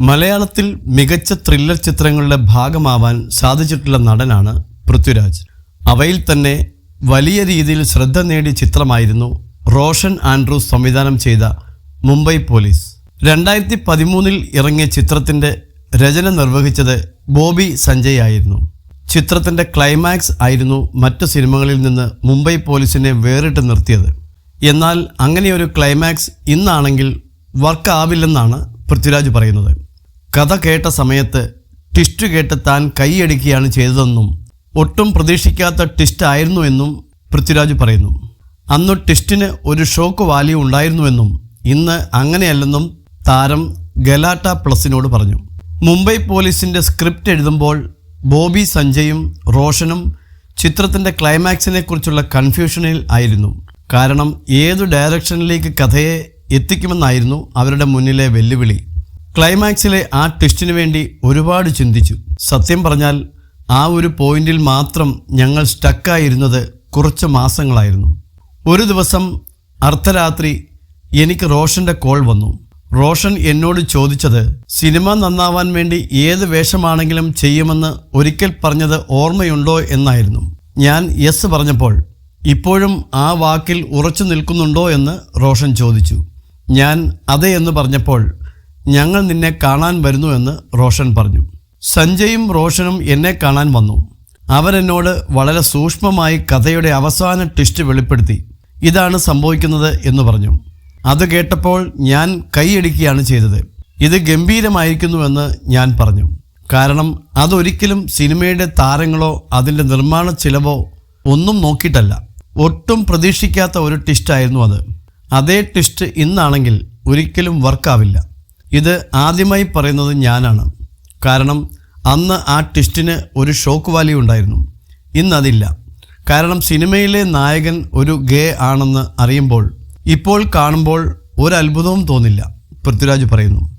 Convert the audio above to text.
മലയാളത്തിൽ മികച്ച ത്രില്ലർ ചിത്രങ്ങളുടെ ഭാഗമാവാൻ സാധിച്ചിട്ടുള്ള നടനാണ് പൃഥ്വിരാജ്. അവയിൽ തന്നെ വലിയ രീതിയിൽ ശ്രദ്ധ നേടിയ ചിത്രമായിരുന്നു റോഷൻ ആൻഡ്രൂസ് സംവിധാനം ചെയ്ത മുംബൈ പോലീസ്. രണ്ടായിരത്തി പതിമൂന്നിൽ ഇറങ്ങിയ ചിത്രത്തിന്റെ രചന നിർവഹിച്ചത് ബോബി സഞ്ജയ് ആയിരുന്നു. ചിത്രത്തിന്റെ ക്ലൈമാക്സ് ആയിരുന്നു മറ്റ് സിനിമകളിൽ നിന്ന് മുംബൈ പോലീസിനെ വേറിട്ട് നിർത്തിയത്. എന്നാൽ അങ്ങനെയൊരു ക്ലൈമാക്സ് ഇന്നാണെങ്കിൽ വർക്ക് ആവില്ലെന്നാണ് പൃഥ്വിരാജ് പറയുന്നത്. കഥ കേട്ട സമയത്ത് ട്വിസ്റ്റ് കേട്ട് താൻ കൈയടിക്കുകയാണ് ചെയ്തതെന്നും ഒട്ടും പ്രതീക്ഷിക്കാത്ത ട്വിസ്റ്റ് ആയിരുന്നു എന്നും പൃഥ്വിരാജ് പറയുന്നു. അന്ന് ട്വിസ്റ്റിന് ഒരു ഷോക്ക് വാല്യൂ ഉണ്ടായിരുന്നുവെന്നും ഇന്ന് അങ്ങനെയല്ലെന്നും താരം ഗലാട്ട പ്ലസിനോട് പറഞ്ഞു. മുംബൈ പോലീസിന്റെ സ്ക്രിപ്റ്റ് എഴുതുമ്പോൾ ബോബി സഞ്ജയും റോഷനും ചിത്രത്തിന്റെ ക്ലൈമാക്സിനെക്കുറിച്ചുള്ള കൺഫ്യൂഷനിൽ ആയിരുന്നു. കാരണം ഏതു ഡയറക്ഷനിലേക്ക് കഥയെ എത്തിക്കുമെന്നായിരുന്നു അവരുടെ മുന്നിലെ വെല്ലുവിളി. ക്ലൈമാക്സിലെ ആ ട്വിസ്റ്റിനു വേണ്ടി ഒരുപാട് ചിന്തിച്ചു. സത്യം പറഞ്ഞാൽ ആ ഒരു പോയിന്റിൽ മാത്രം ഞങ്ങൾ സ്റ്റക്കായിരുന്നത് കുറച്ച് മാസങ്ങളായിരുന്നു. ഒരു ദിവസം അർദ്ധരാത്രി എനിക്ക് റോഷന്റെ കോൾ വന്നു. റോഷൻ എന്നോട് ചോദിച്ചത് സിനിമ നന്നാവാൻ വേണ്ടി ഏത് വേഷമാണെങ്കിലും ചെയ്യുമെന്ന് ഒരിക്കൽ പറഞ്ഞത് ഓർമ്മയുണ്ടോ? എന്നായിരുന്നു. ഞാൻ യെസ് പറഞ്ഞപ്പോൾ ഇപ്പോഴും ആ വാക്കിൽ ഉറച്ചു നിൽക്കുന്നുണ്ടോ? എന്ന് റോഷൻ ചോദിച്ചു. ഞാൻ അതെ എന്ന് പറഞ്ഞപ്പോൾ ഞങ്ങൾ നിന്നെ കാണാൻ വരുന്നു എന്ന് റോഷൻ പറഞ്ഞു. സഞ്ജയും റോഷനും എന്നെ കാണാൻ വന്നു. അവരെന്നോട് വളരെ സൂക്ഷ്മമായി കഥയുടെ അവസാന ട്വിസ്റ്റ് വെളിപ്പെടുത്തി. ഇതാണ് സംഭവിക്കുന്നത് എന്ന് പറഞ്ഞു. അത് കേട്ടപ്പോൾ ഞാൻ കൈയടിക്കുകയാണ് ചെയ്തത്. ഇത് ഗംഭീരമായിരിക്കുന്നുവെന്ന് ഞാൻ പറഞ്ഞു. കാരണം അതൊരിക്കലും സിനിമയുടെ താരങ്ങളോ അതിന്റെ നിർമ്മാണ ചിലവോ ഒന്നും നോക്കിയിട്ടല്ല. ഒട്ടും പ്രതീക്ഷിക്കാത്ത ഒരു ട്വിസ്റ്റായിരുന്നു അത്. അതേ ട്വിസ്റ്റ് ഇന്നാണെങ്കിൽ ഒരിക്കലും വർക്കാവില്ല ഇത് ആദ്യമായി പറയുന്നത് ഞാനാണ്. കാരണം അന്ന് ആ ട്വിസ്റ്റിന് ഒരു ഷോക്ക് വാല്യൂ ഉണ്ടായിരുന്നു. ഇന്നതില്ല. കാരണം സിനിമയിലെ നായകൻ ഒരു ഗേ ആണെന്ന് അറിയുമ്പോൾ ഇപ്പോൾ കാണുമ്പോൾ ഒരു അത്ഭുതവും തോന്നില്ല പൃഥ്വിരാജ് പറയുന്നു.